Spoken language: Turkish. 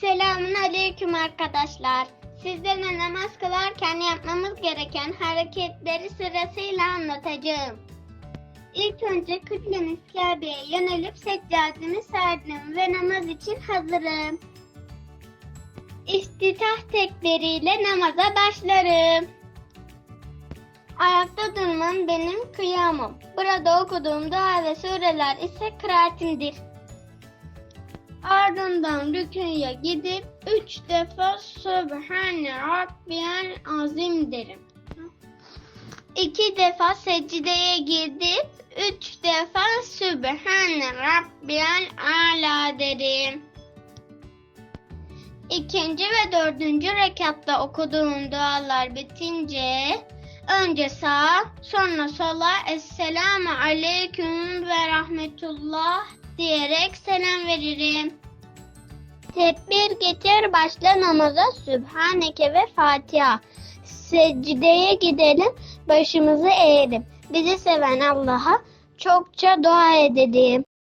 Selamun aleyküm arkadaşlar. Sizlere namaz kılarken yapmamız gereken hareketleri sırasıyla anlatacağım. İlk önce kıblemiz Kabe'ye yönelip seccademi serdim ve namaz için hazırım. İftitah tekbiriyle namaza başlarım. Ayakta durmam benim kıyamım. Burada okuduğum dua ve sureler ise kıraatimdir. Ardından rüküye gidip üç defa Sübhane Rabbiyel Azim derim. İki defa secdeye gidip üç defa Sübhane Rabbiyel Ala derim. İkinci ve dördüncü rekatta okuduğum dualar bitince önce sağa sonra sola Esselamu Aleyküm ve Rahmetullah diyerek selam veririm. Tekbir getir başla namaza Sübhaneke ve Fatiha. Secdeye gidelim başımızı eğelim. Bizi seven Allah'a çokça dua edelim.